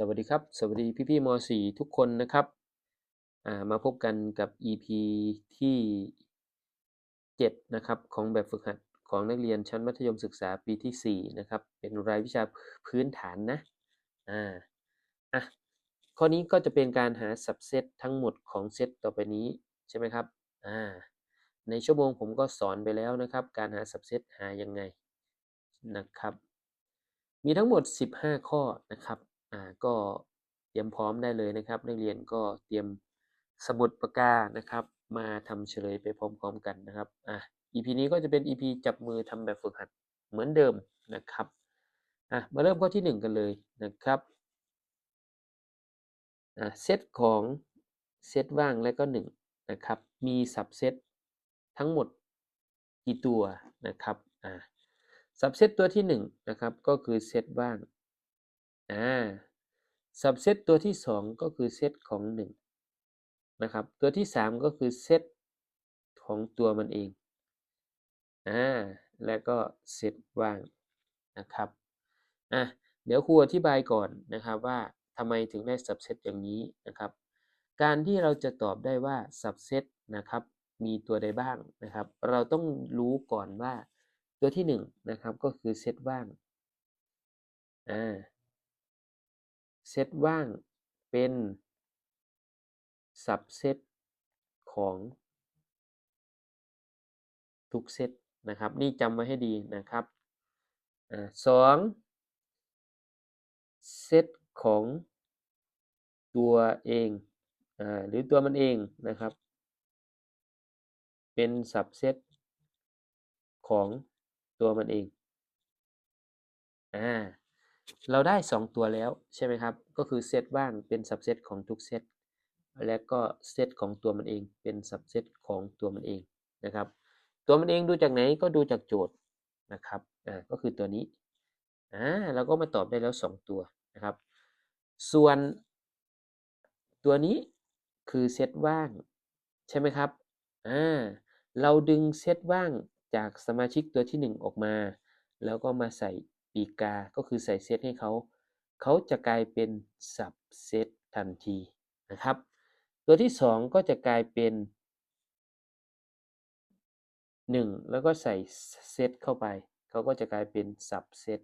สวัสดีครับ สวัสดีพี่ๆม .4 ทุกคนนะครับามาพบกันกับ EP ที่ 7 นะครับ ของแบบฝึกหัดของนักเรียนชั้นมัธยมศึกษาปีที่ 4 นะครับ เป็นรายวิชาพื้นฐานนะอ่าอะข้อนี้ก็จะเป็นการหา subset ทั้งหมดของเซตต่อไปนี้ใช่ไหมครับอ่าในชั่วโมงผมก็สอนไปแล้วนะครับ การหา subset หายังไงนะครับ มีทั้งหมด 15 ข้อนะครับ อ่าก็เตรียมพร้อมได้เลยนะครับ นักเรียนก็เตรียมสมุดปากกานะครับ มาทำเฉลยไปพร้อมๆกันนะครับอะ EP นี้ก็จะเป็น EP จับมือทำแบบฝึกหัดเหมือนเดิมนะครับอะมาเริ่มข้อที่ 1 กันเลยนะครับอ่าเซตของเซตว่างและก็1นะครับมี subset ทั้งหมดกี่ตัวนะครับอ่า subset ตัวที่1นะครับก็คือเซตว่าง อ่า subset ตัวที่ 2 ก็คือเซตของ 1 นะครับ ตัวที่ 3 ก็คือเซตของตัวมันเองอ่าและก็เซตว่างนะครับอะเดี๋ยวครูอธิบายก่อนนะครับว่าทำไมถึงได้ subset อย่างนี้นะครับ การที่เราจะตอบได้ว่า subset นะครับมีตัวใดบ้างนะครับ เราต้องรู้ก่อนว่าตัวที่1นะครับก็คือเซตว่างอ่า เซตว่างเป็น subset ของทุกเซตนะครับ นี่จำไว้ให้ดีนะครับอสองเซตของตัวเองอหรือตัวมันเองนะครับ เป็น subset ของตัวมันเองอ่า เราได้ 2 ตัวแล้วใช่ไหมครับ ก็คือเซตว่างเป็น subset ของทุกเซตและก็เซตของตัวมันเองเป็น subset ของตัวมันเองนะครับ ตัวมันเองดูจากไหนก็ดูจากโจทย์นะครับอ่าก็คือตัวนี้อ่าเราก็มาตอบได้แล้ว 2 ตัวนะครับ ส่วนตัวนี้คือเซตว่าง ใช่ไหมครับอ่าเราดึงเซตว่างจากสมาชิกตัวที่ 1 ออกมา แล้วก็มาใส่ ปีกา ก็คือใส่เซตให้เขา เขาจะกลายเป็น subset ทันทีนะครับ ตัวที่ 2 ก็จะกลายเป็น 1 แล้วก็ใส่เซตเข้าไป เขาก็จะกลายเป็น subset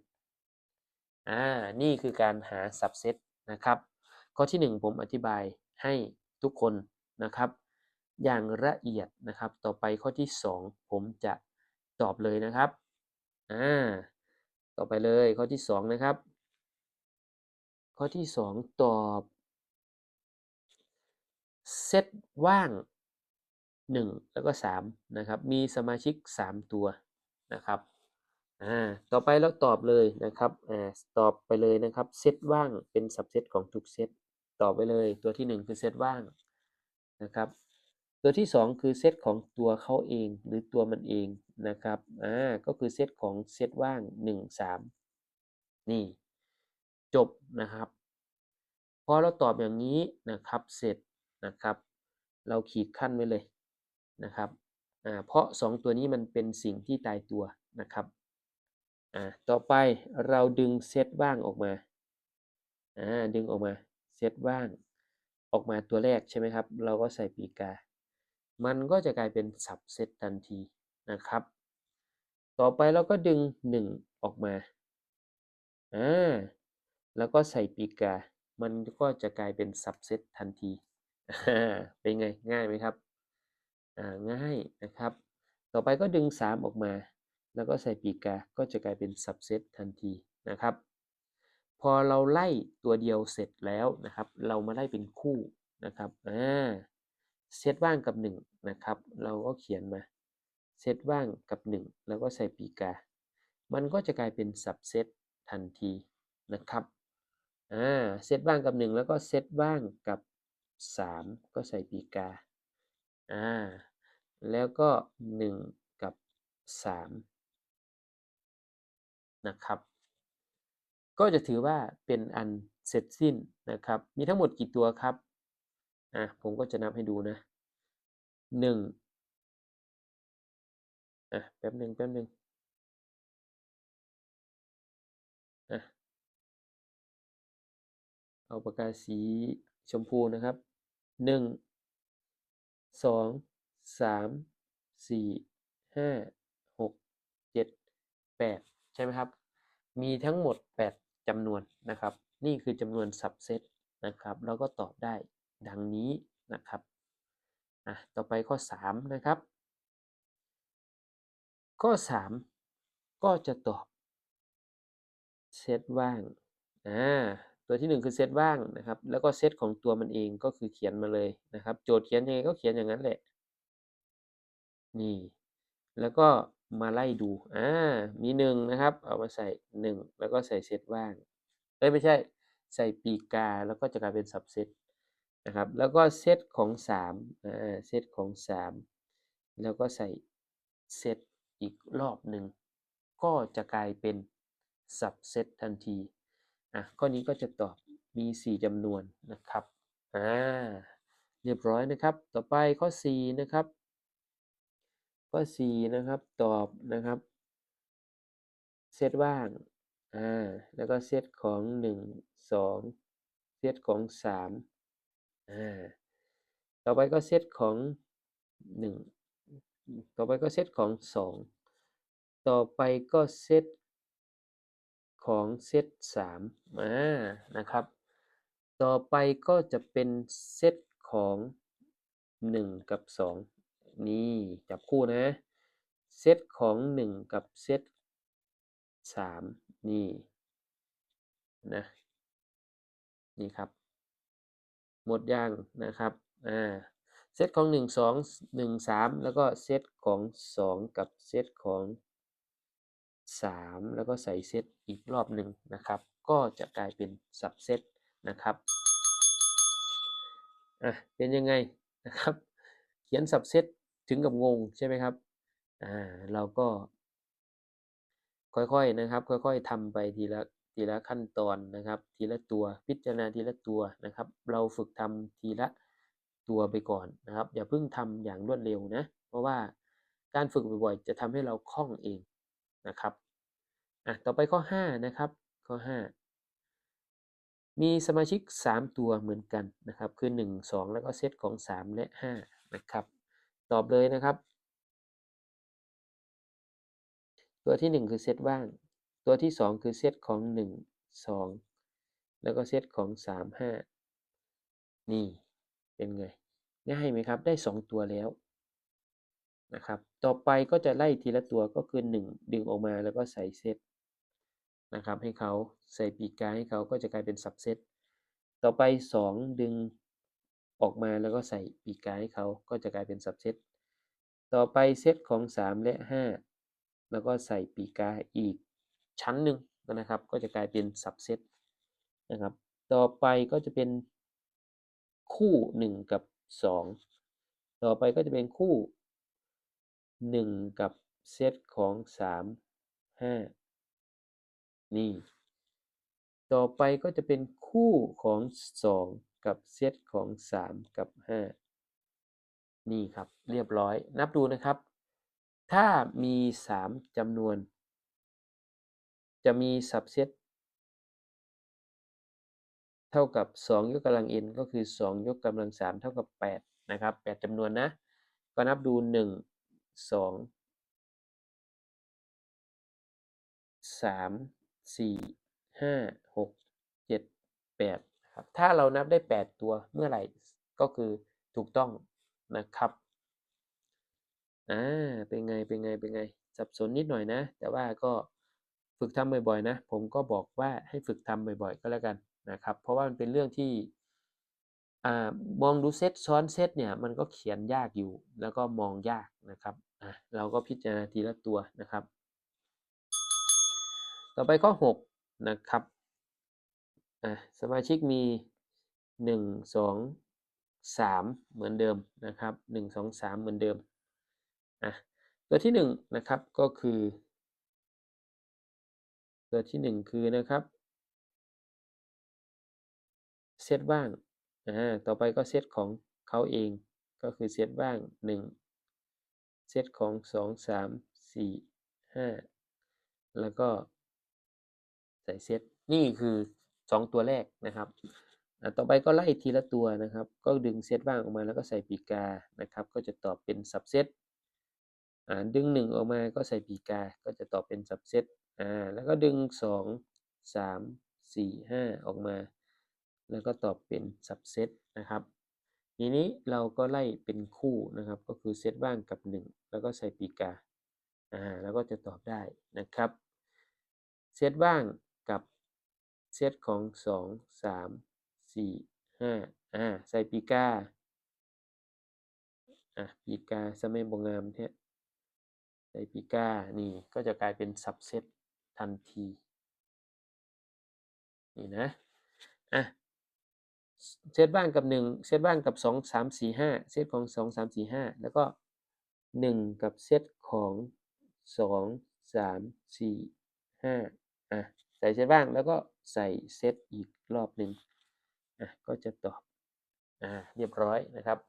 อ่า นี่คือการหา subset นะครับ ข้อที่ 1 ผมอธิบายให้ทุกคนนะครับ อย่างละเอียดนะครับ ต่อไปข้อที่ 2 ผมจะตอบเลยนะครับ อ่า ต่อไปเลยข้อที่2นะครับ ข้อที่2ตอบเซตว่าง 1 แล้วก็3นะครับ มีสมาชิก 3 ตัวนะครับอ่าต่อไปเราตอบเลยนะครับอ่าตอบไปเลยนะครับเซตว่างเป็น subset ของทุกเซตตอบไปเลยตัวที่ 1 คือเซตว่างนะครับ ตัวที่ 2 คือเซตของตัวเขาเองหรือตัวมันเองนะครับ อ่า ก็คือเซตของเซตว่าง 1 3 นี่ จบนะครับ พอเราตอบอย่างนี้นะครับ เสร็จนะครับ เราขีดขั้นไว้เลยนะครับ อ่า เพราะ 2 ตัวนี้มันเป็นสิ่งที่ตายตัวนะครับ อ่า ต่อไปเราดึงเซตว่างออกมา อ่า ดึงออกมา เซตว่าง ออกมาตัวแรกใช่ไหมครับ เราก็ใส่ปีกา มันก็จะกลายเป็น subset ทันทีนะครับ ต่อไปเราก็ดึง 1 ออกมาอ่าแล้วก็ใส่ปีกา มันก็จะกลายเป็น subset ทันทีเป็นไงง่ายไหมครับอ่าง่ายนะครับ ต่อไปก็ดึง 3 ออกมา แล้วก็ใส่ปีกา ก็จะกลายเป็น subset ทันทีนะครับ พอเราไล่ตัวเดียวเสร็จแล้วนะครับ เรามาไล่เป็นคู่นะครับอ่า เซตว่างกับ 1 นะครับ เราก็เขียนมา เซตว่างกับ 1 แล้วก็ใส่ปีกา มันก็จะกลายเป็น subset ทันทีนะครับ อ่า เซตว่างกับ 1 แล้วก็เซตว่างกับ 3 ก็ใส่ปีกา อ่า แล้วก็ 1 กับ 3 นะครับ ก็จะถือว่าเป็นอันเสร็จสิ้นนะครับ มีทั้งหมดกี่ตัวครับ อะผมก็จะนับให้ดูนะ1อะแป๊บหนึ่งแป๊บหนึ่งอะเอาปากกาสีชมพูนะครับหนึ่งสองสามสี่ห้าหกเจ็ดแปดใช่ไหมครับ มีทั้งหมดแปดจำนวนนะครับ นี่คือจำนวนสับเซตนะครับ แล้วก็ตอบได้ ดังนี้นะครับอะต่อไปข้อสามนะครับ ข้อสามก็จะตอบเซตว่างอ่าตัวที่หนึ่งคือเซตว่างนะครับ แล้วก็เซตของตัวมันเองก็คือเขียนมาเลยนะครับ โจทย์เขียนยังไงก็เขียนอย่างนั้นแหละ นี่ แล้วก็มาไล่ดู อ่า มีหนึ่งนะครับ เอามาใส่หนึ่งแล้วก็ใส่เซตว่างเอ้ยไม่ใช่ ใส่ปีกกาแล้วก็จะกลายเป็นสับเซต นะครับแล้วก็เซตของสามอ่าเซตของสามแล้วก็ใส่เซตอีกรอบหนึ่งก็จะกลายเป็นสับเซตทันทีอะข้อนี้ก็จะตอบมี 4จำนวนนะครับอ่าเรียบร้อยนะครับ ต่อไปข้อ 4 นะครับ ข้อ 4 นะครับ ตอบนะครับ เซตว่าง อ่า แล้วก็เซตของ 1 2 เซตของ 3 อ่าต่อไปก็เซตของ1ต่อไปก็เซตของ2ต่อไปก็เซตของเซต3อ่านะครับ ต่อไปก็จะเป็นเซตของ1กับ2นี่จับคู่นะเซตของ1กับเซต3นี่นะนี่ครับ หมดยังนะครับอ่าเซตของ 1 2 1 3 แล้วก็เซตของ 2 กับเซตของ 3 แล้วก็ใส่เซตอีกรอบหนึ่งนะครับ ก็จะกลายเป็นสับเซตนะครับอะเป็นยังไงนะครับ เขียนสับเซตถึงกับงงใช่ไหมครับอ่าเราก็ ค่อยๆนะครับ ค่อยๆทำไปทีละ ทีละขั้นตอนนะครับ ทีละตัวพิจารณาทีละตัวนะครับ เราฝึกทำทีละตัวไปก่อนนะครับ อย่าเพิ่งทำอย่างรวดเร็วนะ เพราะว่าการฝึกบ่อยๆ จะทำให้เราคล่องเองนะครับอะต่อไปข้อ 5 นะครับ ข้อ 5 มีสมาชิก 3 ตัวเหมือนกันนะครับ คือ 1 2 แล้วก็เซตของ 3 และ 5 นะครับ ตอบเลยนะครับ ตัวที่ 1 คือเซตว่าง ตัวที่ 2 คือเซตของ 1 2 แล้วก็เซตของ 3 5 นี่เป็นไง ง่ายไหมครับ ได้ 2 ตัวแล้วนะครับ ต่อไปก็จะไล่ทีละตัวก็คือ 1 ดึงออกมาแล้วก็ใส่เซตนะครับให้เขาใส่ปีกกาให้เขาก็จะกลายเป็นสับเซตต่อไป 2 ดึงออกมาแล้วก็ใส่ปีกกาให้เขาก็จะกลายเป็นสับเซตต่อไปเซตของ 3 และ 5 แล้วก็ใส่ปีกกาอีก ชั้นหนึ่งนะครับ ก็จะกลายเป็นสับเซตนะครับ ต่อไปก็จะเป็นคู่ 1 กับ 2 ต่อไปก็จะเป็นคู่ 1 กับเซตของ 3 5 นี่ ต่อไปก็จะเป็นคู่ของ 2 กับเซตของ 3 กับ 5 นี่ครับเรียบร้อยนับดูนะครับ ถ้ามี 3จำนวน จะมีสับเซตเท่ากับ 2 ยกกำลัง n ก็คือ 2 ยกกำลัง 3 เท่ากับ 8 นะครับ 8จำนวนนะ ก็นับดู 1 2 3 4 5 6 7 8ครับถ้าเรานับได้ 8 ตัวเมื่อไหร่ก็คือถูกต้องนะครับอ่าเป็นไง เป็นไง เป็นไง สับสนนิดหน่อยนะ แต่ว่าก็ ฝึกทำบ่อยๆ นะ ผมก็บอกว่าให้ฝึกทำบ่อยๆ ก็แล้วกันนะครับ เพราะว่ามันเป็นเรื่องที่มองดูเซตซ้อนเซตเนี่ยมันก็เขียนยากอยู่แล้วก็มองยากนะครับเราก็พิจารณาทีละตัวนะครับ ต่อไปข้อ 6 นะครับสมาชิกมี 1 2 3 เหมือนเดิมนะครับ 1 2 3 เหมือนเดิม ตัวที่ 1 นะครับก็คือ ตัวที่ 1 คือนะครับเซตว่างอ่าต่อไปก็เซตของเขาเองก็คือเซตว่าง 1 เซตของ 2 3 4 5 แล้วก็ใส่เซตนี่คือ 2 ตัวแรกนะครับต่อไปก็ไล่ทีละตัวนะครับ ก็ดึงเซตว่างออกมาแล้วก็ใส่ปีกานะครับ ก็จะตอบเป็น subset อ่าดึงหนึ่งออกมาก็ใส่ปีกา ก็จะตอบเป็น subset อ่าแล้วก็ดึงสองสามสี่ห้าออกมา แล้วก็ตอบเป็น subset นะครับ ทีนี้เราก็ไล่เป็นคู่นะครับ ก็คือเซตว่างกับ 1 แล้วก็ใส่ปีกาอ่าแล้วก็จะตอบได้นะครับ เซตว่างกับเซตของ 2 3 4 5อ่าใส่ปีกาอะปีกาสมัยบงงามแท้ใส่ปีกานี่ก็จะกลายเป็น subset ทันที นี่นะ อะ เซตบ้างกับ 1 เซตบ้างกับ 2 3 4 5 เซตของ 2 3 4 5 แล้วก็ 1 กับเซตของ 2 3 4 5 อะ ใส่เซตบ้างแล้วก็ใส่เซตอีกรอบหนึ่งอะ ก็จะตอบ อ่า เรียบร้อยนะครับ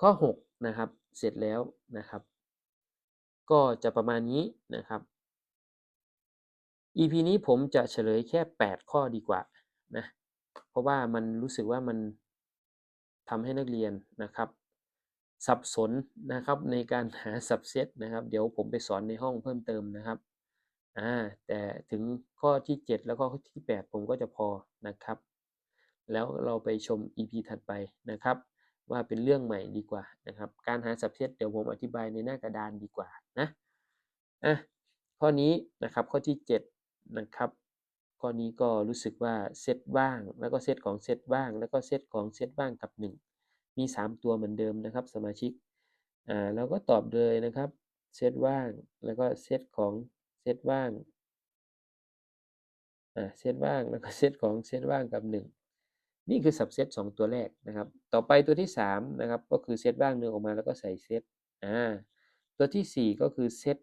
ข้อ 6 นะครับ เสร็จแล้วนะครับ ก็จะประมาณนี้นะครับ EP นี้ผมจะเฉลยแค่ 8 ข้อดีกว่านะเพราะว่ามันรู้สึกว่ามันทำให้นักเรียนนะครับ สับสนนะครับในการหา subset นะครับ เดี๋ยวผมไปสอนในห้องเพิ่มเติมนะครับอ่าแต่ถึงข้อที่ 7 แล้วก็ข้อที่ 8 ผมก็จะพอนะครับ แล้วเราไปชม EP ถัดไปนะครับ ว่าเป็นเรื่องใหม่ดีกว่านะครับ การหา subset เดี๋ยวผมอธิบายในหน้ากระดานดีกว่านะอะข้อนี้นะครับข้อที่7นะครับข้อนี้ก็รู้สึกว่าเซตว่าง แล้วก็เซตของเซตว่าง แล้วก็เซตของเซตว่างกับ 1 มี 3 ตัวเหมือนเดิมนะครับ สมาชิกอ่าเราก็ตอบเลยนะครับเซตว่างแล้วก็เซตของเซตว่างอ่าเซตว่างแล้วก็เซตของเซตว่างกับ 1 นี่คือ subset 2ตัวแรกนะครับ ต่อไปตัวที่3นะครับก็คือเซตว่างหนึ่งออกมาแล้วก็ใส่เซตอ่าตัวที่ 4 ก็คือเซต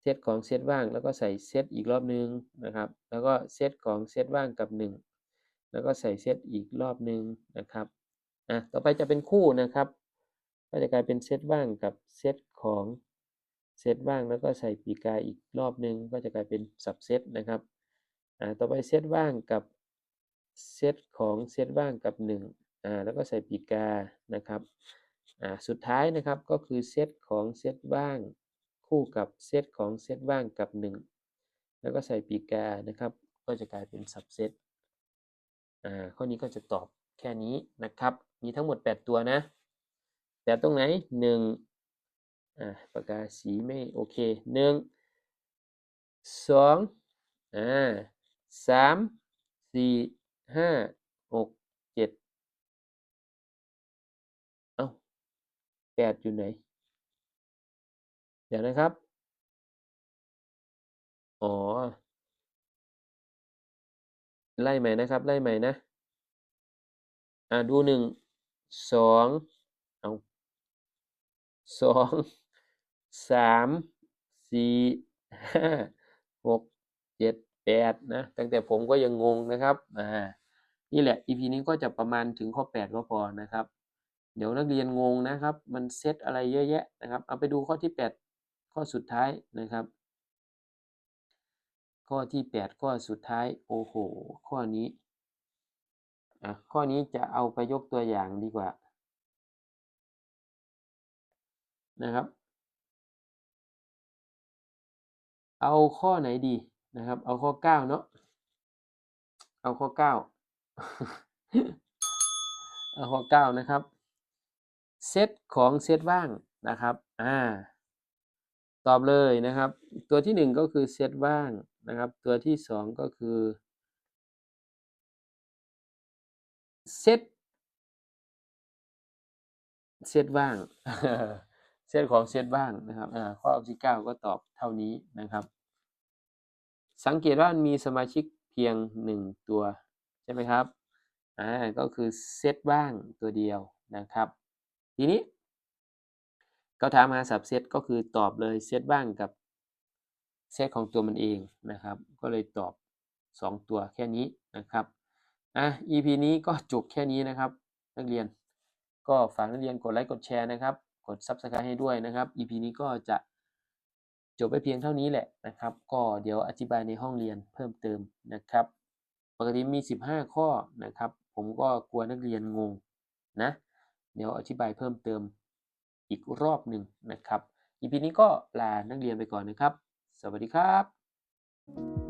เซตของเซตว่างแล้วก็ใส่เซตอีกรอบหนึ่งนะครับ แล้วก็เซตของเซตว่างกับ 1 แล้วก็ใส่เซตอีกรอบหนึ่งนะครับอะต่อไปจะเป็นคู่นะครับ ก็จะกลายเป็นเซตว่างกับเซตของเซตว่างแล้วก็ใส่ปีกาอีกรอบหนึ่งก็จะกลายเป็น subset นะครับอ่าต่อไปเซตว่างกับ เซตของเซตว่างกับ1อ่าแล้วก็ใส่ปีกานะครับอ่าสุดท้ายนะครับก็คือเซตของเซตว่าง คู่กับเซตของเซตว่างกับ 1 แล้วก็ใส่ปีกานะครับ ก็จะกลายเป็น subset อ่าข้อนี้ก็จะตอบแค่นี้นะครับ มีทั้งหมด 8 ตัวนะแต่ตรงไหน1อ่าปากกาสีไม่โอเค 1 2อ่า3 4 ห้าหกเจ็ดเอ้าแปดอยู่ไหน เดี๋ยวนะครับ อ๋อ ไล่ใหม่นะครับ ไล่ใหม่นะ อ่าดูหนึ่งสองเอาสองสามสี่ห้าหกเจ็ด 8นะตั้งแต่ผมก็ยังงงนะครับอ่านี่แหละ EP นี้ก็จะประมาณถึงข้อ 8 ก็พอนะครับ เดี๋ยวนักเรียนงงนะครับ มันเซตอะไรเยอะแยะนะครับ เอาไปดูข้อที่ 8 ข้อสุดท้ายนะครับ ข้อที่ 8 ข้อสุดท้ายโอ้โหข้อนี้อะข้อนี้จะเอาไปยกตัวอย่างดีกว่านะครับ เอาข้อไหนดี นะครับ เอาข้อ9เนาะเอาข้อ9เอาข้อ9นะครับ เซตของเซตว่างนะครับอ่าตอบเลยนะครับ ตัวที่1ก็คือเซตว่างนะครับ ตัวที่2ก็คือเซตเซตว่างเซตของเซตว่างนะครับอ่าข้อที่9ก็ตอบเท่านี้นะครับ สังเกตว่ามันมีสมาชิกเพียง 1 ตัว ใช่ไหมครับ อ่า ก็คือเซตว่างตัวเดียวนะครับ ทีนี้เขาถามหา subset ก็คือตอบเลยเซตว่างกับเซตของตัวมันเองนะครับ ก็เลยตอบ 2 ตัวแค่นี้นะครับ อะ EP นี้ก็จบแค่นี้นะครับ นักเรียน ก็ฝากนักเรียนกดไลค์กดแชร์นะครับ กด Subscribe ให้ด้วยนะครับ EP นี้ก็จะ จบไปเพียงเท่านี้แหละนะครับ ก็เดี๋ยวอธิบายในห้องเรียนเพิ่มเติมนะครับ ปกติมี 15 ข้อนะครับ ผมก็กลัวนักเรียนงงนะ เดี๋ยวอธิบายเพิ่มเติมอีกรอบหนึ่งนะครับทีนี้ก็ลานักเรียนไปก่อนนะครับ สวัสดีครับ